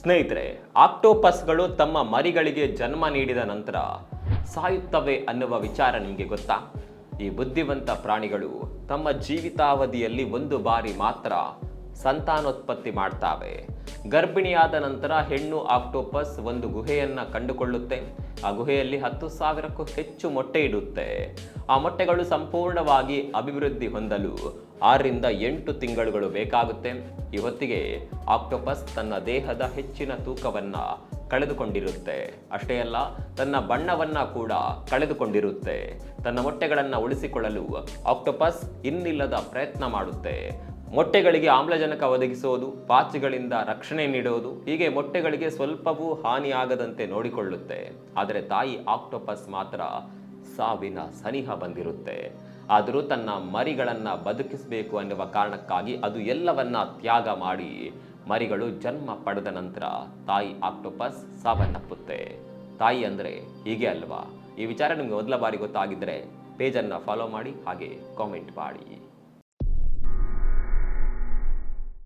ಸ್ನೇಹಿತರೆ, ಆಕ್ಟೋಪಸ್ಗಳು ತಮ್ಮ ಮರಿಗಳಿಗೆ ಜನ್ಮ ನೀಡಿದ ನಂತರ ಸಾಯುತ್ತವೆ ಅನ್ನುವ ವಿಚಾರ ನಿಮಗೆ ಗೊತ್ತಾ? ಈ ಬುದ್ಧಿವಂತ ಪ್ರಾಣಿಗಳು ತಮ್ಮ ಜೀವಿತಾವಧಿಯಲ್ಲಿ ಒಂದು ಬಾರಿ ಮಾತ್ರ ಸಂತಾನೋತ್ಪತ್ತಿ ಮಾಡ್ತಾವೆ. ಗರ್ಭಿಣಿಯಾದ ನಂತರ ಹೆಣ್ಣು ಆಕ್ಟೋಪಸ್ ಒಂದು ಗುಹೆಯನ್ನು ಕಂಡುಕೊಳ್ಳುತ್ತೆ. ಆ ಗುಹೆಯಲ್ಲಿ ಹತ್ತು ಸಾವಿರಕ್ಕೂ ಹೆಚ್ಚು ಮೊಟ್ಟೆ ಇಡುತ್ತೆ. ಆ ಮೊಟ್ಟೆಗಳು ಸಂಪೂರ್ಣವಾಗಿ ಅಭಿವೃದ್ಧಿ ಹೊಂದಲು ಆರರಿಂದ ಎಂಟು ತಿಂಗಳುಗಳು ಬೇಕಾಗುತ್ತೆ. ಇವತ್ತಿಗೆ ಆಕ್ಟೋಪಸ್ ತನ್ನ ದೇಹದ ಹೆಚ್ಚಿನ ತೂಕವನ್ನು ಕಳೆದುಕೊಂಡಿರುತ್ತೆ. ಅಷ್ಟೇ ಅಲ್ಲ, ತನ್ನ ಬಣ್ಣವನ್ನ ಕೂಡ ಕಳೆದುಕೊಂಡಿರುತ್ತೆ. ತನ್ನ ಮೊಟ್ಟೆಗಳನ್ನು ಉಳಿಸಿಕೊಳ್ಳಲು ಆಕ್ಟೋಪಸ್ ಇನ್ನಿಲ್ಲದ ಪ್ರಯತ್ನ ಮಾಡುತ್ತೆ. ಮೊಟ್ಟೆಗಳಿಗೆ ಆಮ್ಲಜನಕ ಒದಗಿಸೋದು ಪಾಚಿಗಳಿಂದ ರಕ್ಷಣೆ ನೀಡೋದು ಹೀಗೆ ಮೊಟ್ಟೆಗಳಿಗೆ ಸ್ವಲ್ಪವೂ ಹಾನಿಯಾಗದಂತೆ ನೋಡಿಕೊಳ್ಳುತ್ತೆ. ಆದರೆ ತಾಯಿ ಆಕ್ಟೋಪಸ್ ಮಾತ್ರ ಸಾವಿನ ಸನಿಹ ಬಂದಿರುತ್ತೆ. ಆದರೂ ತನ್ನ ಮರಿಗಳನ್ನು ಬದುಕಿಸಬೇಕು ಅನ್ನುವ ಕಾರಣಕ್ಕಾಗಿ ಅದು ಎಲ್ಲವನ್ನ ತ್ಯಾಗ ಮಾಡಿ ಮರಿಗಳು ಜನ್ಮ ಪಡೆದ ನಂತರ ತಾಯಿ ಆಕ್ಟೋಪಸ್ ಸಾವನ್ನಪ್ಪುತ್ತೆ. ತಾಯಿ ಅಂದರೆ ಹೀಗೆ ಅಲ್ವಾ? ಈ ವಿಚಾರ ನಿಮಗೆ ಮೊದಲ ಬಾರಿ ಗೊತ್ತಾಗಿದ್ದರೆ ಪೇಜನ್ನು ಫಾಲೋ ಮಾಡಿ, ಹಾಗೆ ಕಾಮೆಂಟ್ ಮಾಡಿ.